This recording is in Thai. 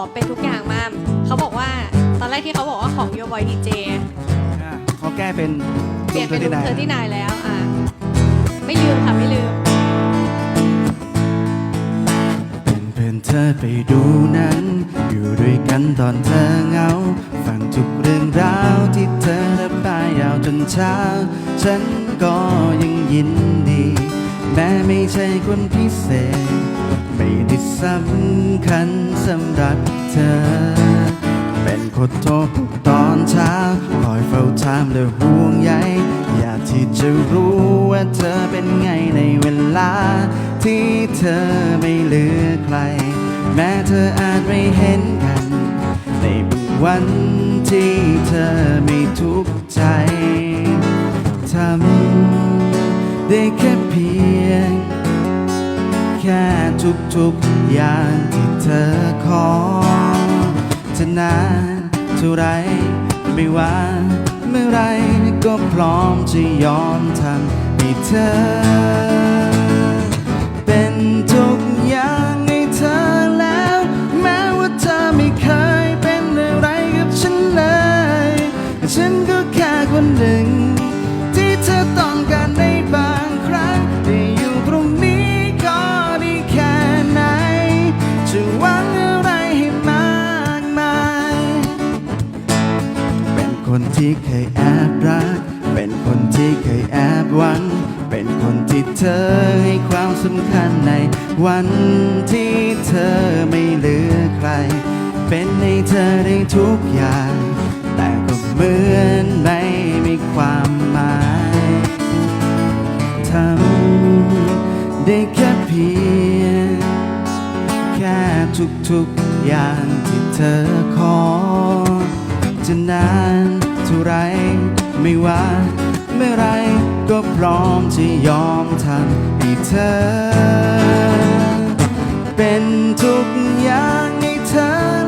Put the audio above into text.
อเป็นทุกอย่างมามเขาบอกว่าตอนแรกที่เขาบอกว่าของโยบอยดีเจอะเขาแก้เป็นเปลี่ยนเป็นลุงเธอที่ไหนนายแล้วอะไม่ลืมค่ะไม่ลืมเป็นเพื่อนเธอไปดูนั้น อยู่ด้วยกันตอนเธอเหงา ฟังทุกเรื่องราวที่เธอระบายยาวจนเช้า ฉันก็ยังยินดี แม้ไม่ใช่คนพิเศษ ไม่ได้สำคัญสำหรับเธอ เป็นคนโทรตอนเช้าคอยเฝ้าถามและห่วงใยอยากที่จะรู้ว่าเธอเป็นไงในเวลา ที่เธอไม่เหลือใคร แม้เธออาจไม่เห็นกัน ในบางวันที่เธอไม่ทุกข์ใจทำได้แค่เพียงแค่ ทุกๆอย่างที่เธอขอจะนานเท่าไรไม่ว่าเมื่อไรก็พร้อมจะยอมทำให้เธอ เป็นทุกอย่างให้เธอแล้ว แม้ว่าเธอไม่เคยเป็นอะไรกับฉันเลย ฉันก็แค่คนหนึ่ง ที่เคยแอบรัก เป็นคนที่เคยแอบหวัง เป็นคนที่เธอให้ความสำคัญในวันที่เธอไม่เหลือใคร เป็นให้เธอได้ทุกอย่าง แต่ก็เหมือนไม่มีความหมายทำได้แค่เพียงแค่ทุกๆอย่างที่เธอขอจะนาน ท่าไร ไม่ว่าเมื่อไรก็พร้อมจะยอมทำให้เธอ เป็นทุกอย่างให้เธอ